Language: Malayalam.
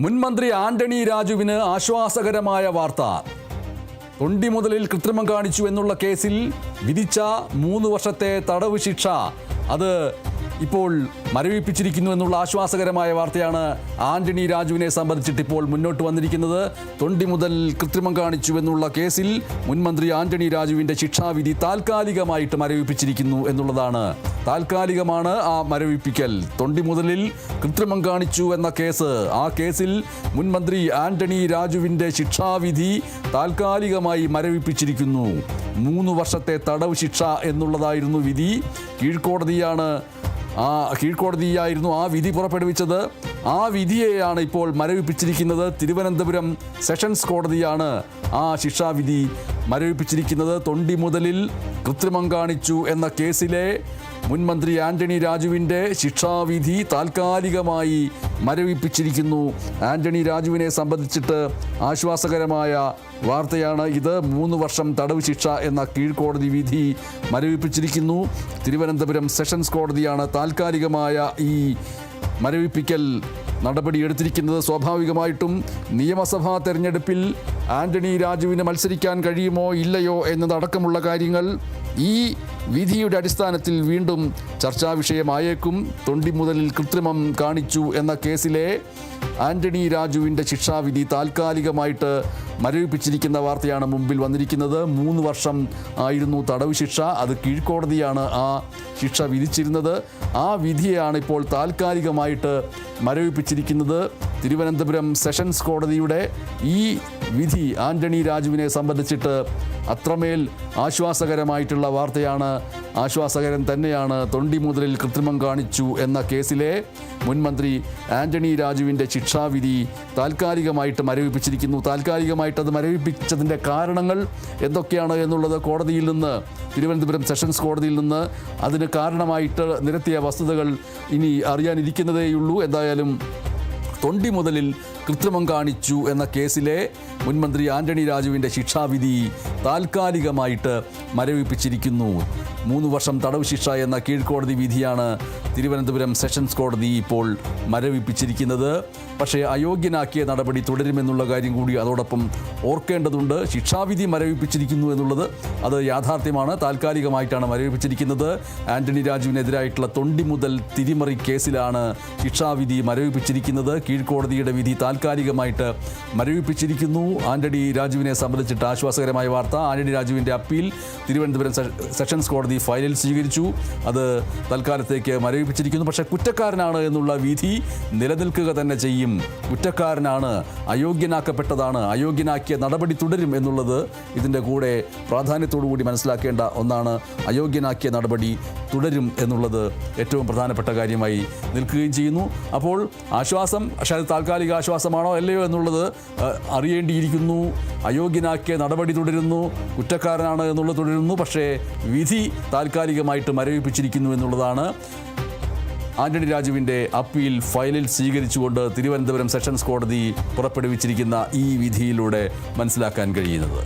മുൻമന്ത്രി ആന്റണി രാജുവിന് ആശ്വാസകരമായ വാർത്ത. തൊണ്ടി മുതലിൽ കൃത്രിമം കാണിച്ചു എന്നുള്ള കേസിൽ വിധിച്ച മൂന്ന് വർഷത്തെ തടവ് ശിക്ഷ. അത് ഇപ്പോൾ മരവിപ്പിച്ചിരിക്കുന്നു എന്നുള്ള ആശ്വാസകരമായ വാർത്തയാണ് ആന്റണി രാജുവിനെ സംബന്ധിച്ചിട്ട് ഇപ്പോൾ മുന്നോട്ട് വന്നിരിക്കുന്നത്. തൊണ്ടി മുതൽ കൃത്രിമം കാണിച്ചു എന്നുള്ള കേസിൽ മുൻമന്ത്രി ആന്റണി രാജുവിന്റെ ശിക്ഷാവിധി താൽക്കാലികമായിട്ട് മരവിപ്പിച്ചിരിക്കുന്നു എന്നുള്ളതാണ്. താൽക്കാലികമാണ് ആ മരവിപ്പിക്കൽ. തൊണ്ടി മുതലിൽ കൃത്രിമം കാണിച്ചു എന്ന കേസ്. ആ കേസിൽ മുൻമന്ത്രി ആന്റണി രാജുവിന്റെ ശിക്ഷാവിധി താൽക്കാലികമായി മരവിപ്പിച്ചിരിക്കുന്നു. മൂന്ന് വർഷത്തെ തടവ് ശിക്ഷ എന്നുള്ളതായിരുന്നു വിധി. കീഴ്ക്കോടതിയാണ് ആ കീഴ്ക്കോടതിയായിരുന്നു ആ വിധി പുറപ്പെടുവിച്ചത്. ആ വിധിയെയാണ് ഇപ്പോൾ മരവിപ്പിച്ചിരിക്കുന്നത്. തിരുവനന്തപുരം സെഷൻസ് കോടതിയാണ് ആ ശിക്ഷാവിധി മരവിപ്പിച്ചിരിക്കുന്നത്. തൊണ്ടി മുതലിൽ കൃത്രിമം കാണിച്ചു എന്ന കേസിലെ മുൻമന്ത്രി ആന്റണി രാജുവിന്റെ ശിക്ഷാവിധി താൽക്കാലികമായി മരവിപ്പിച്ചിരിക്കുന്നു. ആന്റണി രാജുവിനെ സംബന്ധിച്ചിട്ട് ആശ്വാസകരമായ വാർത്തയാണ് ഇത്. മൂന്ന് വർഷം തടവ് ശിക്ഷ എന്ന കീഴ്ക്കോടതി വിധി മരവിപ്പിച്ചിരിക്കുന്നു. തിരുവനന്തപുരം സെഷൻസ് കോടതിയാണ് താൽക്കാലികമായ ഈ മരവിപ്പിക്കൽ നടപടി എടുത്തിരിക്കുന്നത്. സ്വാഭാവികമായിട്ടും നിയമസഭാ തെരഞ്ഞെടുപ്പിൽ ആന്റണി രാജുവിന് മത്സരിക്കാൻ കഴിയുമോ ഇല്ലയോ എന്നതടക്കമുള്ള കാര്യങ്ങൾ ഈ വിധിയുടെ അടിസ്ഥാനത്തിൽ വീണ്ടും ചർച്ചാ വിഷയമായേക്കും. തൊണ്ടി മുതലിൽ കൃത്രിമം കാണിച്ചു എന്ന കേസിലെ ആന്റണി രാജുവിന്റെ ശിക്ഷാവിധി താൽക്കാലികമായിട്ട് മരവിപ്പിച്ചിരിക്കുന്ന വാർത്തയാണ് മുമ്പിൽ വന്നിരിക്കുന്നത്. മൂന്ന് വർഷം ആയിരുന്നു തടവ് ശിക്ഷ. അത് കീഴ്ക്കോടതിയാണ് ആ ശിക്ഷ വിധിച്ചിരുന്നത്. ആ വിധിയാണ് ഇപ്പോൾ താൽക്കാലികമായിട്ട് മരവിപ്പിച്ചിരിക്കുന്നത്. തിരുവനന്തപുരം സെഷൻസ് കോടതിയുടെ ഈ വിധി ആന്റണി രാജുവിനെ സംബന്ധിച്ചിട്ട് അത്രമേൽ ആശ്വാസകരമായിട്ടുള്ള വാർത്തയാണ് ആശ്വാസകരം തന്നെയാണ് തൊണ്ടി മുതലിൽ കൃത്രിമം കാണിച്ചു എന്ന കേസിലെ മുൻമന്ത്രി ആന്റണി രാജുവിന്റെ ശിക്ഷാവിധി താൽക്കാലികമായിട്ട് മരവിപ്പിച്ചിരിക്കുന്നു. താൽക്കാലികമായിട്ട് അത് മരവിപ്പിച്ചതിന്റെ കാരണങ്ങൾ എന്തൊക്കെയാണ് എന്നുള്ളത് കോടതിയിൽ നിന്ന് തിരുവനന്തപുരം സെഷൻസ് കോടതിയിൽ നിന്ന് അതിന് കാരണമായിട്ട് നിരത്തിയ വസ്തുതകൾ ഇനി അറിയാനിരിക്കുന്നതേയുള്ളൂ. എന്തായാലും തൊണ്ടി മുതലിൽ കൃത്രിമം കാണിച്ചു എന്ന കേസിലെ മുൻമന്ത്രി ആന്റണി രാജുവിന്റെ ശിക്ഷാവിധി താൽക്കാലികമായിട്ട് മരവിപ്പിച്ചിരിക്കുന്നു. മൂന്ന് വർഷം തടവ് ശിക്ഷ എന്ന കീഴ്ക്കോടതി വിധിയാണ് തിരുവനന്തപുരം സെഷൻസ് കോടതി ഇപ്പോൾ മരവിപ്പിച്ചിരിക്കുന്നത്. പക്ഷേ അയോഗ്യനാക്കിയ നടപടി തുടരുമെന്നുള്ള കാര്യം കൂടി അതോടൊപ്പം ഓർക്കേണ്ടതുണ്ട്. ശിക്ഷാവിധി മരവിപ്പിച്ചിരിക്കുന്നു എന്നുള്ളത് അത് യാഥാർത്ഥ്യമാണ്. താൽക്കാലികമായിട്ടാണ് മരവിപ്പിച്ചിരിക്കുന്നത്. ആന്റണി രാജുവിനെതിരായിട്ടുള്ള തൊണ്ടി മുതൽ തിരിമറി കേസിലാണ് ശിക്ഷാവിധി മരവിപ്പിച്ചിരിക്കുന്നത്. കീഴ്ക്കോടതിയുടെ വിധി താൽക്കാലികമായിട്ട് മരവിപ്പിച്ചിരിക്കുന്നു. ആന്റണി രാജുവിനെ സംബന്ധിച്ചിട്ട് ആശ്വാസകരമായ വാർത്ത. ആന്റണി രാജുവിന്റെ അപ്പീൽ തിരുവനന്തപുരം സെഷൻസ് കോടതി ഫയലിൽ സ്വീകരിച്ചു. അത് തൽക്കാലത്തേക്ക് മരവിപ്പിച്ചിരിക്കുന്നു. പക്ഷേ കുറ്റക്കാരനാണ് എന്നുള്ള വിധി നിലനിൽക്കുക തന്നെ ചെയ്യും. കുറ്റക്കാരനാണ് അയോഗ്യനാക്കപ്പെട്ടതാണ്. അയോഗ്യനാക്കിയ നടപടി തുടരും എന്നുള്ളത് ഇതിന്റെ കൂടെ പ്രാധാന്യത്തോടു കൂടി മനസ്സിലാക്കേണ്ട ഒന്നാണ്. അയോഗ്യനാക്കിയ നടപടി തുടരും എന്നുള്ളത് ഏറ്റവും പ്രധാനപ്പെട്ട കാര്യമായി നിൽക്കുകയും ചെയ്യുന്നു. അപ്പോൾ ആശ്വാസം പക്ഷേ താൽക്കാലിക ആശ്വാസമാണോ അല്ലയോ എന്നുള്ളത് അറിയേണ്ടിയിരിക്കുന്നു. അയോഗ്യനാക്കിയ നടപടി തുടരുന്നു. കുറ്റക്കാരനാണ് എന്നുള്ളത് തുടരുന്നു. പക്ഷേ വിധി താൽക്കാലികമായിട്ട് മരവിപ്പിച്ചിരിക്കുന്നു എന്നുള്ളതാണ്. ആന്റണി രാജുവിന്റെ അപ്പീൽ ഫയലിൽ സ്വീകരിച്ചുകൊണ്ട് തിരുവനന്തപുരം സെഷൻസ് കോടതി പുറപ്പെടുവിച്ചിരിക്കുന്ന ഈ വിധിയിലൂടെ മനസ്സിലാക്കാൻ കഴിയുന്നത്.